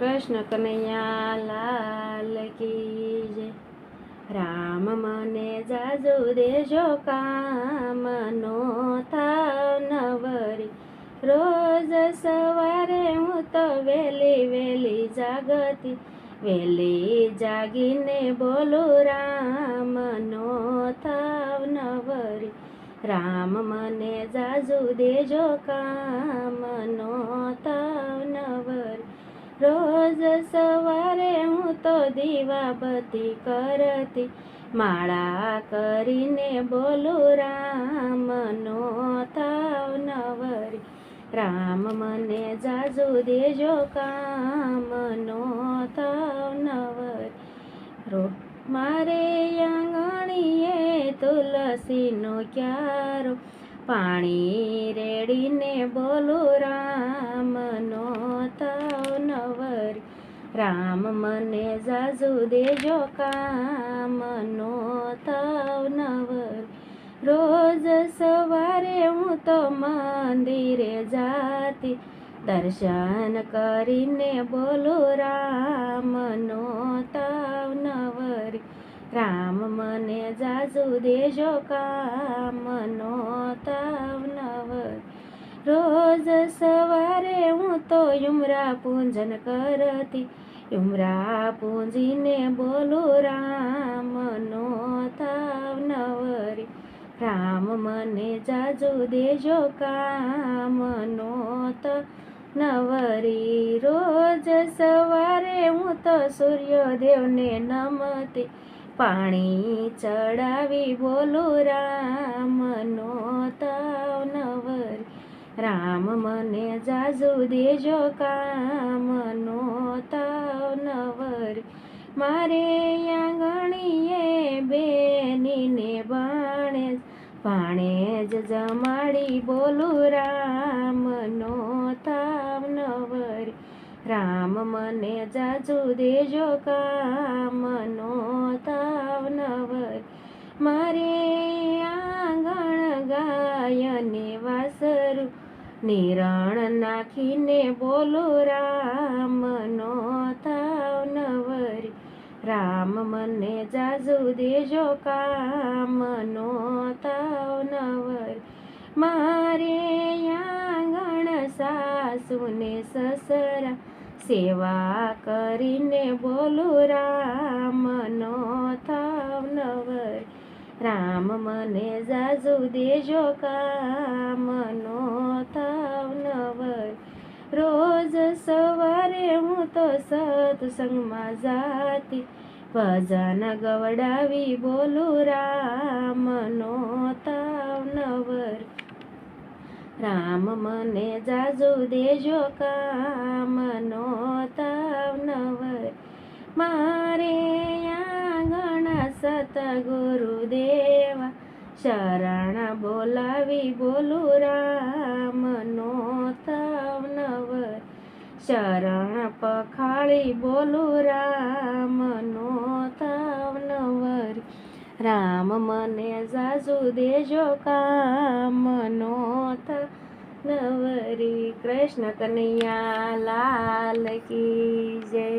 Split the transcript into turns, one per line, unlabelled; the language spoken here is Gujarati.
કૃષ્ણ કનૈયા લાલ કી જય. રામ મને જાજુ દેજો કામ નો થાવ નવરી. રોજ સવારે હું તો વેલી વેલી જાગતી. વેલી જાગીને બોલું રામ નો થાવ નવરી. રામ મને જાજુ દેજો કામ નો થાવ રોજ સવારે હું તો દીવાબતી કરતી. માળા કરીને બોલું રામ નો થાવ નવરી. રામ મને જાજુ દેજો કામ નો થાવ નવરી. રો, મારે આંગણીએ તુલસીનો ક્યારો. પાણી રેડીને બોલું રામ નો થાવ નવરી રામ મને જાજુ દેજો કામ. નો થાવ નવરી રોજ સવારે હું તો મંદિરે જાતી. દર્શન કરીને બોલો રામ. નો તાવ નવરી રામ મને જાજુ દેજો કામ. નો તાવ નવરી રોજ સવારે હું તો યુમરા પૂજન કરતી. યુમરા પૂંજીને બોલો રામ, નો તાવ નવરી. રામ મને જાજુ દેજો કામ, નો તો નવરી. રોજ સવારે હું તો સૂર્યદેવને નમતી પાણી ચડાવી બોલું રામ, નો તાવ નવરી. રામ મને જાજુ દેજો કામ, નો તાવ નવરી મારે આંગણીએ બેનીને બાણે પાણે જ જમાડી બોલું રામ નો તાવ નવરી. રામ મને જાજુ દેજો કામ નો તાવ નવરી. મારે આંગણ ગાયને વાસરું, નિરણ નાખીને બોલું રામ રામ મને જાજુ દેજો કામ નો તાવ નવર. મારે આંગણ સાસુને સસરા, સેવા કરીને બોલું રામ નો થાવ નવરી. રામ મને જાજુ દેજો કામ નો થાવ નવરી. રોજ સવારે હું તો સત્સંગમાં જાતી. ભજન ગવડાવી બોલો રામ નો તાવ નવર. રામ મને જાજુ દેજો કામ નો તાવ નવર. મારે આંગણ સત ગુરુદેવા શરણ બોલાવી બોલું રામ. શરણ પખાળી બોલું, રામ નો તાવ નવરી, રામ મને જાજુ દેજો કામ નો તાવ નવરી, કૃષ્ણ કનૈયા લાલ કી જય.